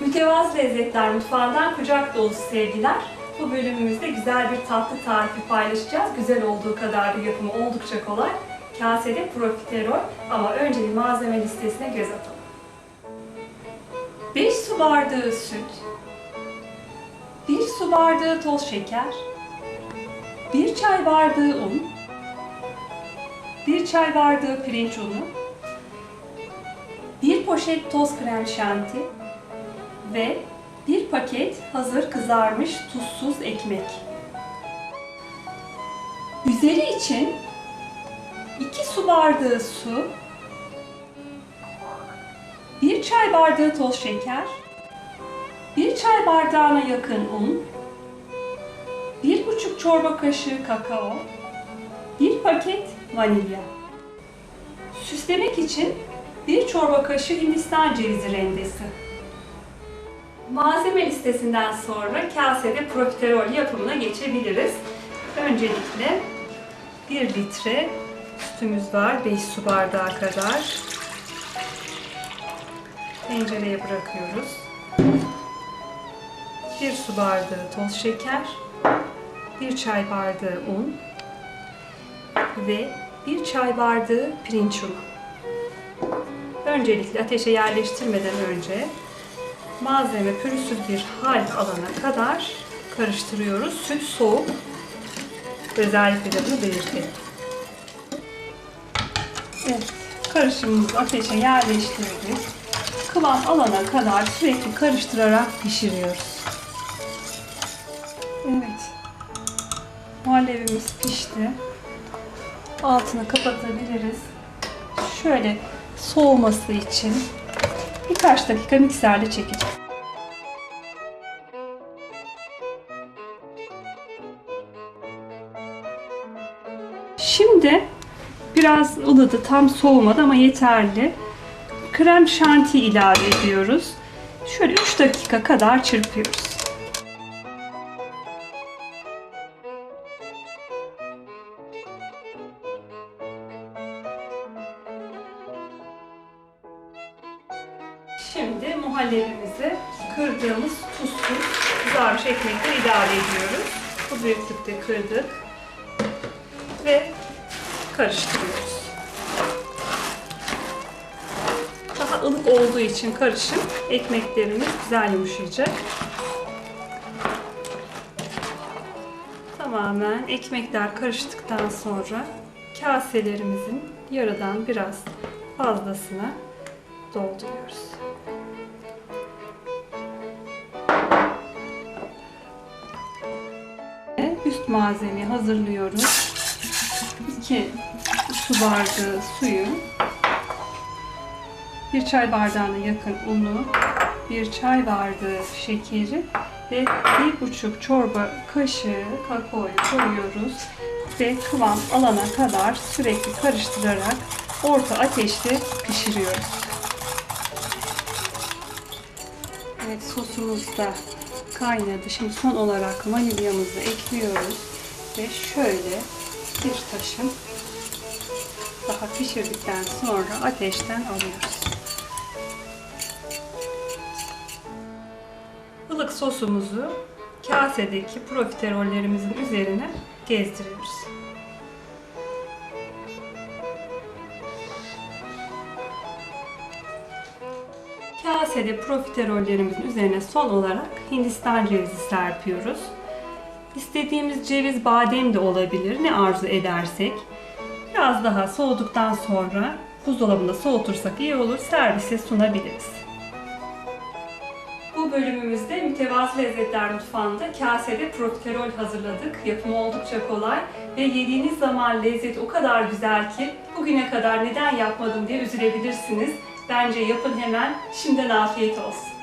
Mütevazı Lezzetler Mutfağı'ndan kucak dolusu sevgiler. Bu bölümümüzde güzel bir tatlı tarifi paylaşacağız. Güzel olduğu kadar da yapımı oldukça kolay. Kasede profiterol ama önce bir malzeme listesine göz atalım. 5 su bardağı süt, 1 su bardağı toz şeker, 1 çay bardağı un, 1 çay bardağı pirinç unu, 1 poşet toz krem şanti ve 1 paket hazır kızarmış tuzsuz ekmek. Üzeri için 2 su bardağı su, 1 çay bardağı toz şeker, 1 çay bardağına yakın un, 1,5 çorba kaşığı kakao, 1 paket vanilya. Süslemek için 1 çorba kaşığı Hindistan cevizi rendesi. Malzeme listesinden sonra kasede profiterol yapımına geçebiliriz. Öncelikle 1 litre sütümüz var 5 su bardağı kadar. Tencereye bırakıyoruz. 1 su bardağı toz şeker, 1 çay bardağı un ve 1 çay bardağı pirinç unu. Öncelikle ateşe yerleştirmeden önce malzeme pürüzsüz bir hal alana kadar karıştırıyoruz. Süt soğuk. Özellikle de bunu belirtelim. Evet, karışımımızı ateşe yerleştirdik. Kıvam alana kadar sürekli karıştırarak pişiriyoruz. Evet. Muhallebimiz pişti. Altını kapatabiliriz. Şöyle soğuması için birkaç dakika mikserle çekeceğim. Şimdi biraz ılıdı, tam soğumadı ama yeterli. Krem şanti ilave ediyoruz. Şöyle 3 dakika kadar çırpıyoruz. Şimdi muhallebimizi kırdığımız tuzsuz kızarmış ekmekle ilave ediyoruz. Bu büyüklükte kırdık ve karıştırıyoruz. Daha ılık olduğu için karışım ekmeklerimiz güzel yumuşayacak. Tamamen ekmekler karıştıktan sonra kaselerimizin yarıdan biraz fazlasını dolduruyoruz. Üst malzemeyi hazırlıyoruz. 2 su bardağı suyu, bir çay bardağına yakın unu, bir çay bardağı şekeri ve bir buçuk çorba kaşığı kakaoyu koyuyoruz ve kıvam alana kadar sürekli karıştırarak orta ateşte pişiriyoruz. Evet sosumuz da kaynadı. Şimdi son olarak vanilyamızı ekliyoruz ve şöyle bir taşım daha pişirdikten sonra ateşten alıyoruz. Ilık sosumuzu kasedeki profiterollerimizin üzerine gezdiriyoruz. Kasede profiterollerimizin üzerine son olarak Hindistan cevizi serpiyoruz. İstediğimiz ceviz badem de olabilir ne arzu edersek. Biraz daha soğuduktan sonra buzdolabında soğutursak iyi olur. Servise sunabiliriz. Bu bölümümüzde Mütevazı Lezzetler Mutfağı'nda kasede profiterol hazırladık. Yapımı oldukça kolay ve yediğiniz zaman lezzet o kadar güzel ki bugüne kadar neden yapmadım diye üzülebilirsiniz. Bence yapın hemen. Şimdiden afiyet olsun.